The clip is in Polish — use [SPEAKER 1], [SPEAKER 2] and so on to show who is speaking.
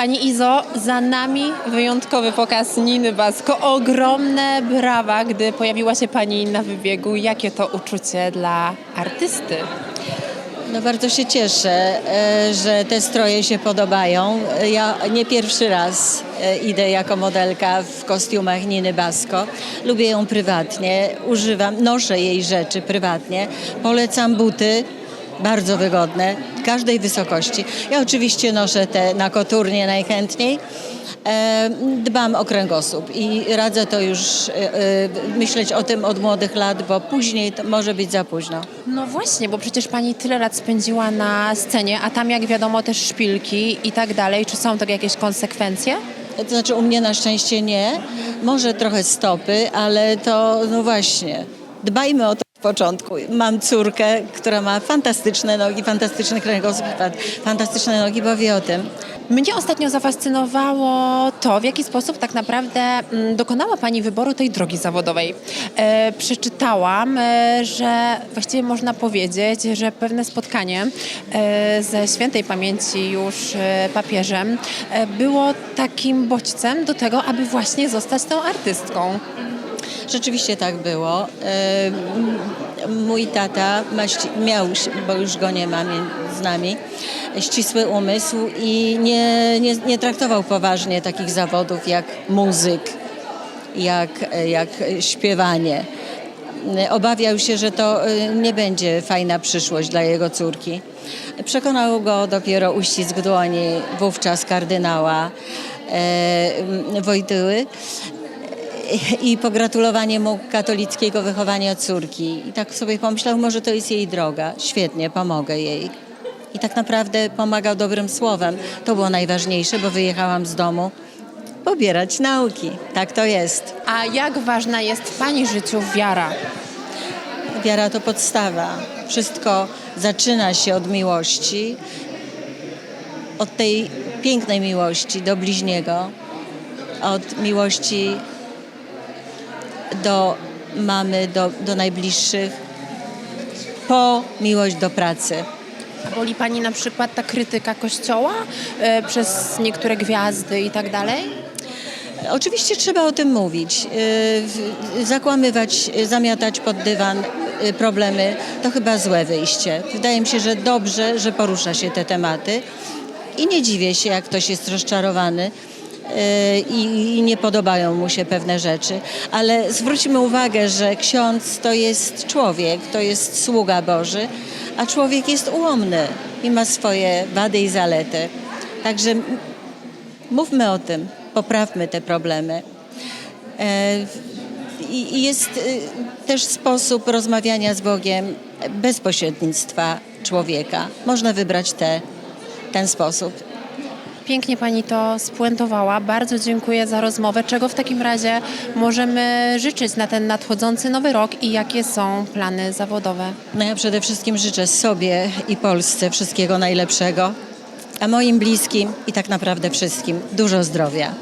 [SPEAKER 1] Pani Izo, za nami wyjątkowy pokaz Niny Basko. Ogromne brawa, gdy pojawiła się Pani na wybiegu. Jakie to uczucie dla artysty?
[SPEAKER 2] No bardzo się cieszę, e, że te stroje się podobają. Ja nie pierwszy raz e, idę jako modelka w kostiumach Niny Basko. Lubię ją prywatnie, używam, noszę jej rzeczy prywatnie. Polecam buty, bardzo wygodne, każdej wysokości. Ja oczywiście noszę te na koturnie najchętniej. Dbam o kręgosłup i radzę to już e, e, myśleć o tym od młodych lat, bo później to może być za późno.
[SPEAKER 1] No właśnie, bo przecież Pani tyle lat spędziła na scenie, a tam jak wiadomo też szpilki i tak dalej. Czy są tego jakieś konsekwencje?
[SPEAKER 2] To znaczy u mnie na szczęście nie. Może trochę stopy, ale to no właśnie. Dbajmy o to początku. Mam córkę, która ma fantastyczne nogi, fantastyczny kręgosłup, fa- fantastyczne nogi, bo wie o tym.
[SPEAKER 1] Mnie ostatnio zafascynowało to, w jaki sposób tak naprawdę mm, dokonała Pani wyboru tej drogi zawodowej. E, przeczytałam, e, że właściwie można powiedzieć, że pewne spotkanie e, ze świętej pamięci już e, papieżem było takim bodźcem do tego, aby właśnie zostać tą artystką.
[SPEAKER 2] Rzeczywiście tak było. E, Mój tata miał, bo już go nie ma z nami, ścisły umysł i nie, nie, nie traktował poważnie takich zawodów jak muzyk, jak, jak śpiewanie. Obawiał się, że to e, nie będzie fajna przyszłość dla jego córki. Przekonał go dopiero uścisk dłoni wówczas kardynała e, Wojtyły i pogratulowanie mu katolickiego wychowania córki. I tak sobie pomyślał, może to jest jej droga. Świetnie, pomogę jej. I tak naprawdę pomagał dobrym słowem. To było najważniejsze, bo wyjechałam z domu pobierać nauki. Tak to jest.
[SPEAKER 1] A jak ważna jest w Pani życiu wiara?
[SPEAKER 2] Wiara to podstawa. Wszystko zaczyna się od miłości, od tej pięknej miłości do bliźniego, od miłości do mamy, do, do najbliższych, po miłość do pracy.
[SPEAKER 1] A boli Pani na przykład ta krytyka Kościoła e, przez niektóre gwiazdy i tak dalej?
[SPEAKER 2] Oczywiście trzeba o tym mówić. W- Zakłamywać, zamiatać pod dywan yy, problemy to chyba złe wyjście. Wydaje mi się, że dobrze, że porusza się te tematy i nie dziwię się, jak ktoś jest rozczarowany i i nie podobają mu się pewne rzeczy. Ale zwróćmy uwagę, że ksiądz to jest człowiek, to jest sługa Boży, a człowiek jest ułomny i ma swoje wady i zalety. Także Mówmy o tym, poprawmy te problemy. E, I jest e, też sposób rozmawiania z Bogiem bez pośrednictwa człowieka. Można wybrać te, ten sposób.
[SPEAKER 1] Pięknie Pani to spuentowała. Bardzo dziękuję za rozmowę. Czego w takim razie możemy życzyć na ten nadchodzący nowy rok i jakie są plany zawodowe?
[SPEAKER 2] No ja przede wszystkim życzę sobie i Polsce wszystkiego najlepszego, a moim bliskim i tak naprawdę wszystkim dużo zdrowia.